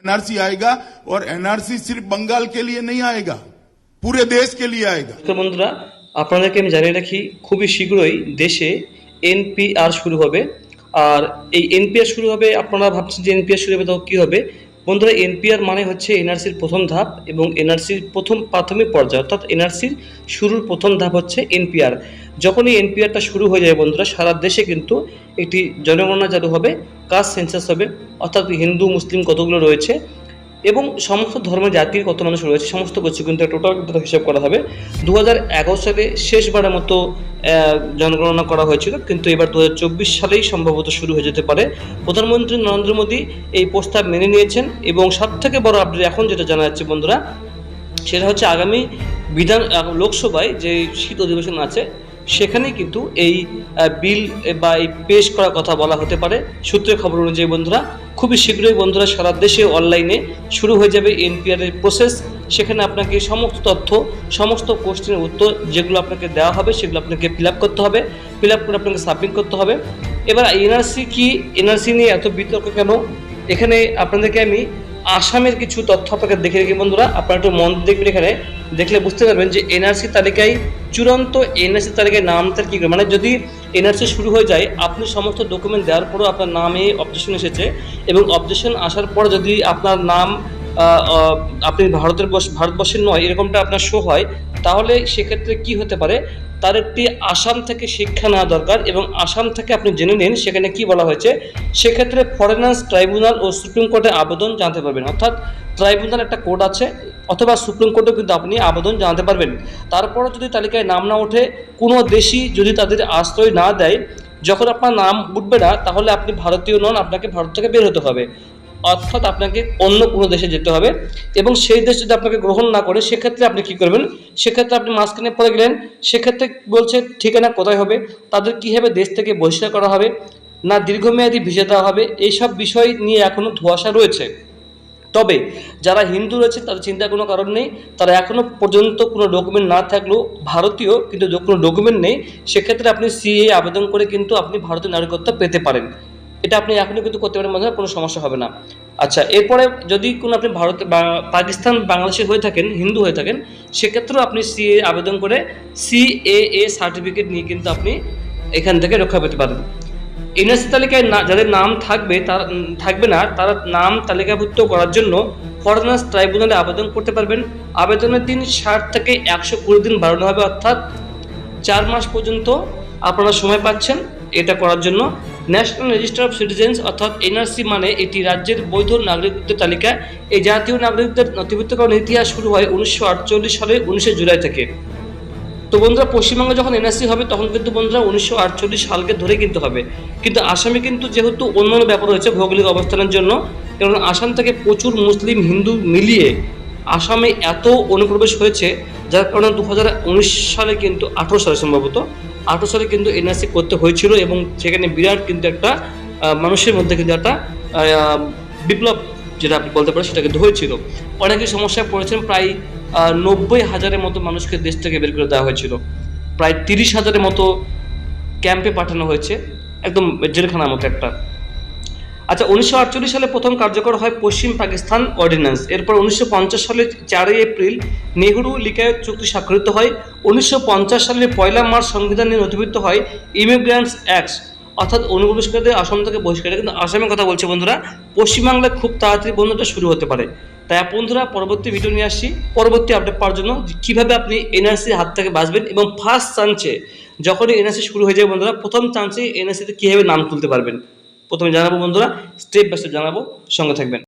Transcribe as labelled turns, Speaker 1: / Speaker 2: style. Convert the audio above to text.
Speaker 1: NRC आएगा और NRC सिर्फ बंगाल के लिए नहीं आएगा पूरे देश के लिए आएगा
Speaker 2: তো বন্ধুরা আপনাদেরকে আমি জানিয়ে রাখি খুবই শীঘ্রই দেশে এনপিআর শুরু হবে আর এই এনপিআর শুরু হবে আপনারা ভাবছেন যে এনপিআর শুরু হবে তো কী হবে বন্ধুরা এনপিআর মানে হচ্ছে এনআরসির প্রথম ধাপ এবং এনআরসির প্রথম প্রাথমিক পর্যায়, অর্থাৎ এনআরসির শুরুর প্রথম ধাপ হচ্ছে এনপিআর যখন এই এনপিআরটা শুরু হয়ে যায় বন্ধুরা, সারা দেশে কিন্তু একটি জনগণনা চালু হবে, কাস্ট সেন্সাস হবে, অর্থাৎ হিন্দু, মুসলিম কতগুলো রয়েছে এবং সমস্ত ধর্মের জাতির কত মানুষ রয়েছে, সমস্ত কিছু কিন্তু টোটাল কিন্তু হিসাব করা হবে। দু হাজার এগারো সালে শেষবারের মতো জনগণনা করা হয়েছিল, কিন্তু এবার দু হাজার চব্বিশ সালেই সম্ভবত শুরু হয়ে যেতে পারে। প্রধানমন্ত্রী নরেন্দ্র মোদী এই প্রস্তাব মেনে নিয়েছেন এবং সব থেকে বড় আপডেট এখন যেটা জানা যাচ্ছে বন্ধুরা, সেটা হচ্ছে আগামী বিধান লোকসভায় যে শীত অধিবেশন আছে সেখানে কিন্তু এই বিল বা এই পেশ করার কথা বলা হতে পারে। সূত্রের খবর অনুযায়ী বন্ধুরা, খুবই শীঘ্রই বন্ধুরা সারা দেশে অনলাইনে শুরু হয়ে যাবে এনপিআর এর প্রসেস সেখানে আপনাকে সমস্ত তথ্য, সমস্ত কোশ্চেনের উত্তর যেগুলো আপনাকে দেওয়া হবে, সেগুলো আপনাকে ফিল আপ করতে হবে। ফিল আপ করে আপনাকে সাবমিট করতে হবে। এবার এনআরসি কি? এনআরসি নিয়ে এত বিতর্ক কেন? এখানে আপনাদেরকে আমি আসামের কিছু তথ্য আপনাকে দেখে রেখে বন্ধুরা। আপনারা একটু মন দেখবেন এখানে। দেখলে বুঝতে পারবেন যে এনআরসি তালিকায় চূড়ান্ত এনআরসি তালিকায় নামটা কী করে? মানে যদি এনআরসি শুরু হয়ে যায়, আপনি সমস্ত ডকুমেন্ট দেওয়ার পরেও আপনার নামে অবজেকশন এসেছে এবং অবজেকশন আসার পর যদি আপনার নাম আপনি ভারতের ভারতবর্ষের নয়, এরকমটা আপনার শো হয় তাহলে সেক্ষেত্রে কি হতে পারে? তার একটি আসাম থেকে শিক্ষা নেওয়া দরকার এবং আসাম থেকে আপনি জেনে নিন সেখানে কি বলা হয়েছে। সেক্ষেত্রে ফরেনার্স ট্রাইব্যুনাল ও সুপ্রিম কোর্টে আবেদন জানাতে পারবেন। অর্থাৎ ট্রাইব্যুনাল একটা কোর্ট আছে অথবা সুপ্রিম কোর্টেও কিন্তু আপনি আবেদন জানাতে পারবেন। তারপরও যদি তালিকায় নাম না ওঠে, কোনো দেশই যদি তাদের আশ্রয় না দেয়, যখন আপনার নাম উঠবে না, তাহলে আপনি ভারতীয় নন, আপনাকে ভারত থেকে বের হতে হবে। অর্থাৎ আপনাকে অন্য কোনো দেশে যেতে হবে এবং সেই দেশ যদি আপনাকে গ্রহণ না করে, সেক্ষেত্রে আপনি কি করবেন? সেক্ষেত্রে আপনি মাঝখানে পড়ে গেলেন, সেক্ষেত্রে বলছে, ঠিকানা কোথায় হবে? তাদের কীভাবে দেশ থেকে বহিষ্কার করা হবে? না দীর্ঘমেয়াদী ভিসা দেওয়া হবে? এইসব বিষয় নিয়ে এখনও ধোঁয়াশা রয়েছে। তবে যারা হিন্দু রয়েছে, তাদের চিন্তার কোনো কারণ নেই। তারা এখনও পর্যন্ত কোনো ডকুমেন্ট না থাকলেও ভারতীয় কিন্তু কোনো ডকুমেন্ট নেই। সেক্ষেত্রে আপনি সিএ আবেদন করে কিন্তু আপনি ভারতীয় নাগরিকত্ব পেতে পারেন। এটা আপনি এখনও কিন্তু করতে পারেন, মনে হয় কোনো সমস্যা হবে না। আচ্ছা এরপরে যদি কোনো আপনি ভারত বা পাকিস্তান বাংলাদেশি হয়ে থাকেন, হিন্দু হয়ে থাকেন, সেক্ষেত্রেও আপনি সিএ আবেদন করে সিএএ সার্টিফিকেট নিয়ে কিন্তু আপনি এখান থেকে রক্ষা পেতে পারেন। এনএসসি তালিকায় না, যাদের নাম থাকবে তার থাকবে না, তারা নাম তালিকাভুক্ত করার জন্য ফরেনার্স ট্রাইব্যুনালে আবেদন করতে পারবেন। আবেদনের দিন ষাট থেকে একশো কুড়ি দিন বাড়ানো হবে, অর্থাৎ চার মাস পর্যন্ত আপনারা সময় পাচ্ছেন এটা করার জন্য। ন্যাশনাল রেজিস্টার অফ সিটিজেন্স অর্থাৎ এনআরসি মানে এটি রাজ্যের বৈধ নাগরিকত্বের তালিকা। এই জাতীয় নাগরিকদের নথিভুক্তকরণ ইতিহাস শুরু হয় উনিশশো আটচল্লিশ সালের উনিশে জুলাই থেকে। তো বন্ধুরা, পশ্চিমবঙ্গে যখন এনআরসি হবে, তখন কিন্তু বন্ধুরা উনিশশো আটচল্লিশ সালকে ধরে কিন্তু হবে। কিন্তু আসামে কিন্তু যেহেতু অন্যান্য ব্যাপার রয়েছে ভৌগোলিক অবস্থানের জন্য কারণ আসাম থেকে প্রচুর মুসলিম, হিন্দু মিলিয়ে আসামে এত অনুপ্রবেশ হয়েছে, যার কারণে দু হাজার উনিশ সালে কিন্তু আঠেরো সালে সম্ভবত আঠেরো সালে কিন্তু এনআরসি করতে হয়েছিল এবং সেখানে বিরাট কিন্তু একটা মানুষের মধ্যে কিন্তু একটা বিপ্লব যেটা আপনি বলতে পারেন সেটা কিন্তু হয়েছিল। অনেকে সমস্যায় পড়েছেন, প্রায় নব্বই হাজারের মতো মানুষকে দেশ থেকে বের করে দেওয়া হয়েছিল। প্রায় তিরিশ হাজারের মতো ক্যাম্পে পাঠানো হয়েছে, একদম জেলখানার মতো একটা। আচ্ছা উনিশশো আটচল্লিশ সালে প্রথম কার্যকর হয় পশ্চিম পাকিস্তান অর্ডিন্যান্স এরপর উনিশশো সালের চারই এপ্রিল নেহরু লিকায়ত চুক্তি স্বাক্ষরিত হয়। উনিশশো সালের পয়লা মার্চ সংবিধান নথিভুক্ত হয় ইমিগ্রান্টস অ্যাক্ট অর্থাৎ অনুপ্রবেশকারীদের আসাম থেকে বহিষ্কার। কিন্তু আসামের কথা বলছে বন্ধুরা। পশ্চিমবাংলায় খুব তাড়াতাড়ি বন্ধুটা শুরু হতে পারে। তাই বন্ধুরা, পরবর্তী ভিডিও নিয়ে আসছি। পরবর্তী আপডেট পাওয়ার জন্য কীভাবে আপনি এনআরসির হাত থেকে বাঁচবেন এবং ফার্স্ট চান্সে যখনই এনআরসি শুরু হয়ে যাবে বন্ধুরা, প্রথম চান্সে এনআরসিতে কীভাবে নাম তুলতে পারবেন? প্রথমে জানাব বন্ধুরা স্টেপ বাই স্টেপ জানাব সঙ্গে থাকবেন।